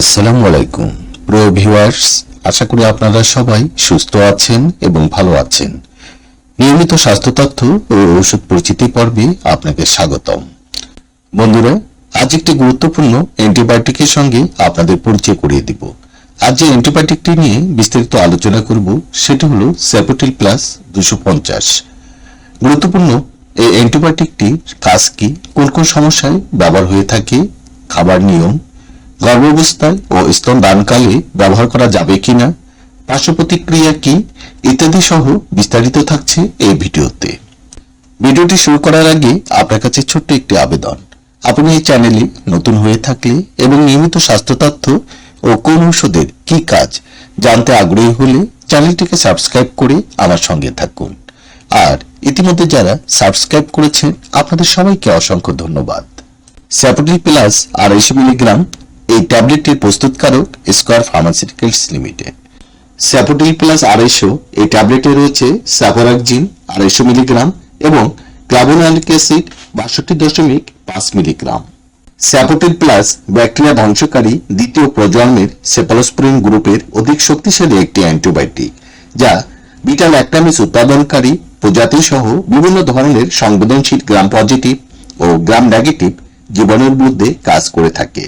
আসসালামু আলাইকুম। প্রিয় ভিউয়ার্স, আশা করি আপনারা সবাই সুস্থ আছেন এবং ভালো আছেন। নিয়মিত স্বাস্থ্য তথ্য ও ওষুধ পরিচিতি পর্বে আপনাকে স্বাগতম। বন্ধুরা, আজ একটি গুরুত্বপূর্ণ অ্যান্টিবায়োটিকের সঙ্গে আপনাদের পরিচয় করিয়ে দিব। আজ যে অ্যান্টিবায়োটিকটি নিয়ে বিস্তারিত আলোচনা করব, সেটি হলো স্যাপোটিল প্লাস দুশো পঞ্চাশ। গুরুত্বপূর্ণ এই অ্যান্টিবায়োটিকটির কাজ কি, কোন কোন সমস্যায় ব্যবহার হয়ে থাকে, খাবার নিয়ম গর্ভাবস্থায় ও স্তন দানকালে ব্যবহার করা যাবে কিনা পার্শ্ব প্রতিক্রিয়া কি, ইত্যাদি সহ বিস্তারিত থাকছে এই ভিডিওতে। ভিডিওটি শুরু করার আগে আপনার কাছে ছোট্ট একটি আবেদন। আপনি এই চ্যানেলে নতুন হয়ে থাকলে এবং নিয়মিত স্বাস্থ্য তথ্য ও কোন ঔষধের কি কাজ জানতে আগ্রহী হলে চ্যানেলটিকে সাবস্ক্রাইব করে আমার সঙ্গে থাকুন। আর ইতিমধ্যে যারা সাবস্ক্রাইব করেছেন, আপনাদের সবাইকে অসংখ্য ধন্যবাদ। স্যাপোটিল প্লাস আড়াইশো মিলিগ্রাম এই ট্যাবলেটটির প্রস্তুতকারক Square Pharmaceuticals Limited Sapotil plus আড়াইশো, এই ট্যাবলেটে রয়েছে স্যাভোরাকজিন আড়াইশো মিলিগ্রাম এবং ক্লাবোনালিক অ্যাসিড বাষট্টি দশমিক পাঁচ মিলিগ্রাম। স্যাপোটিল প্লাস ব্যাকটেরিয়া ধ্বংসকারী দ্বিতীয় প্রজন্মের সেপালোস্প্রিন গ্রুপের অধিক শক্তিশালী একটি অ্যান্টিবায়োটিক, যা বিটা ল্যাকটামিস উৎপাদনকারী প্রজাতি সহ বিভিন্ন ধরনের সংবেদনশীল গ্রাম পজিটিভ ও গ্রাম নেগেটিভ জীবাণুর বিরুদ্ধে কাজ করে থাকে।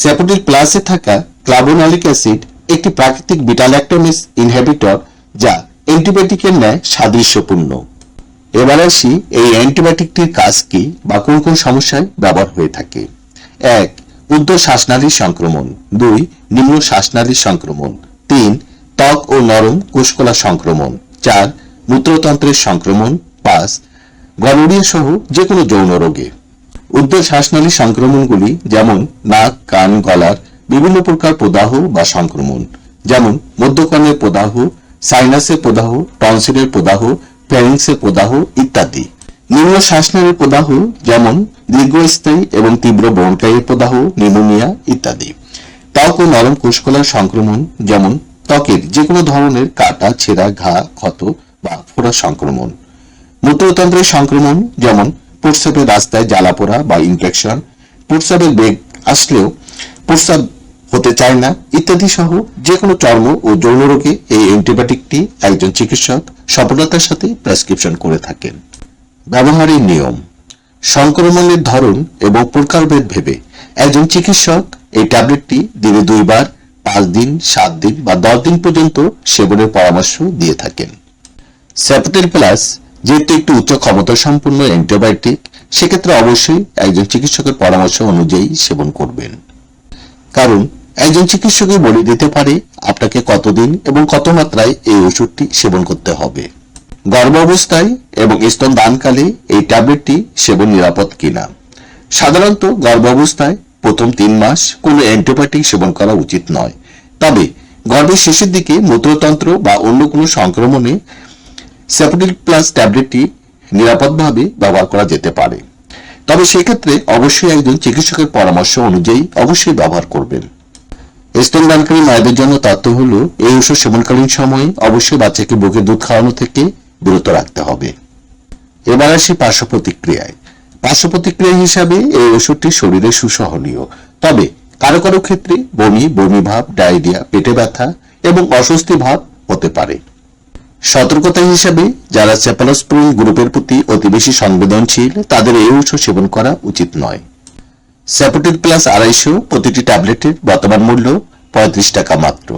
স্যাপোটিল প্লাসে থাকা ক্লাবোনালিক অ্যাসিড একটি প্রাকৃতিক বিটা ল্যাকটামিস ইনহিবিটর যা অ্যান্টিবায়োটিকের ন্যায় সাদৃশ্যপূর্ণ। এবার আসি এই অ্যান্টিবায়োটিকটির কাজ কি বা কোন কোন সমস্যায় ব্যবহার হয়ে থাকে। এক উদ্ধ শ্বাসনালীর সংক্রমণ। দুই, নিম্ন শ্বাসনালীর সংক্রমণ। তিন, ত্বক ও নরম কোষকলা সংক্রমণ। চার, মূত্রতন্ত্রের সংক্রমণ। পাঁচ গনোরিয়া সহ যে কোনো যৌন রোগে। উদ্ধ শ্বাসনালী সংক্রমণগুলি যেমন নাক, কান, গলার বিভিন্ন প্রকার প্রদাহ বা সংক্রমণ। যেমন মধ্যকর্ণের প্রদাহ সাইনাসের প্রদাহ টনসিলের প্রদাহ ফ্যারিংসের প্রদাহ ইত্যাদি। নিম্ন শ্বাসনালীর প্রদাহ যেমন দীর্ঘস্থায়ী এবং তীব্র ব্রঙ্কাইয়ের প্রদাহ নিউমোনিয়া ইত্যাদি। ত্বক ও নরম কোষকলার সংক্রমণ যেমন ত্বকের যে কোনো ধরনের কাটা, ছেঁড়া, ঘা, ক্ষত বা ফোড়া সংক্রমণ। মূত্রতন্ত্রের সংক্রমণ যেমন প্রস্রাবের রাস্তায় জ্বালাপোড়া বা ইনফেকশন প্রস্রাবের বেগ আসলেও প্রস্রাব হতে চায় না, ইত্যাদি সহ যে কোনো চর্ম ও যৌন রোগে এই অ্যান্টিবায়োটিকটি একজন চিকিৎসক সফলতার সাথে প্রেসক্রিপশন করে থাকেন। ব্যবহারের নিয়ম, সংক্রমণের ধরন এবং প্রকারভেদ ভেবে একজন চিকিৎসক এই ট্যাবলেটটি দিনে দুইবার, পাঁচ দিন, সাত দিন বা দশ দিন পর্যন্ত সেবনের পরামর্শ দিয়ে থাকেন। স্যাপোটেল প্লাস যেহেতু একটি উচ্চ ক্ষমতা সম্পন্ন অ্যান্টিবায়োটিক, সেক্ষেত্রে অবশ্যই একজন চিকিৎসকের পরামর্শ অনুযায়ী সেবন করবেন। কারণ, একজন চিকিৎসকই বলে দিতে পারে আপনাকে কতদিন এবং কত মাত্রায় এই ওষুধটি সেবন করতে হবে। গর্ভাবস্থায় এবং স্তন দানকালে এই ট্যাবলেটটি সেবন নিরাপদ কিনা? সাধারণত গর্ভাবস্থায় প্রথম তিন মাস কোনো অ্যান্টিবায়োটিক সেবন করা উচিত নয়। তবে গর্ভের শেষের দিকে মূত্রতন্ত্র বা অন্য কোনো সংক্রমণে স্যাপোটিল প্লাস ট্যাবলেটটি নিরাপদভাবে ব্যবহার করা যেতে পারে। তবে সেক্ষেত্রে অবশ্যই একজন চিকিৎসকের পরামর্শ অনুযায়ী অবশ্যই ব্যবহার করবেন। স্তন দানকারী মায়েদের জন্য তথ্য হলো, এই ওষুধ সেবনকালীন সময়ে অবশ্যই বাচ্চাকে বুকে দুধ খাওয়ানো থেকে বিরত রাখতে হবে। এবার আসি পার্শ্ব প্রতিক্রিয়ায় পার্শ্ব প্রতিক্রিয়া হিসাবে এই ওষুধটি শরীরে সুসহনীয়। তবে কারও কারও ক্ষেত্রে বমি বমি ভাব, ডায়রিয়া, পেটে ব্যথা এবং অস্বস্তি ভাব হতে পারে। সতর্কতা হিসাবে, যারা সেপালোস্প্রিন গ্রুপের প্রতি অতি বেশি সংবেদনশীল, তাদের এই ওষুধ সেবন করা উচিত নয়। স্যাপোটিল প্লাস আড়াইশো প্রতিটি ট্যাবলেটের বর্তমান মূল্য পঁয়ত্রিশ টাকা মাত্র।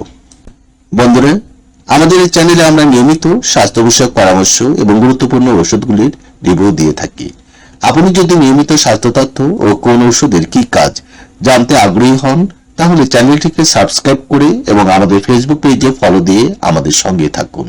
বন্ধুরা, আমাদের এই চ্যানেলে আমরা নিয়মিত স্বাস্থ্য বিষয়ক পরামর্শ এবং গুরুত্বপূর্ণ ওষুধগুলির রিভিউ দিয়ে থাকি। আপনি যদি নিয়মিত স্বাস্থ্য তথ্য ও কোন ওষুধের কি কাজ জানতে আগ্রহী হন, তাহলে চ্যানেলটিকে সাবস্ক্রাইব করে এবং আমাদের ফেসবুক পেজে ফলো দিয়ে আমাদের সঙ্গে থাকুন।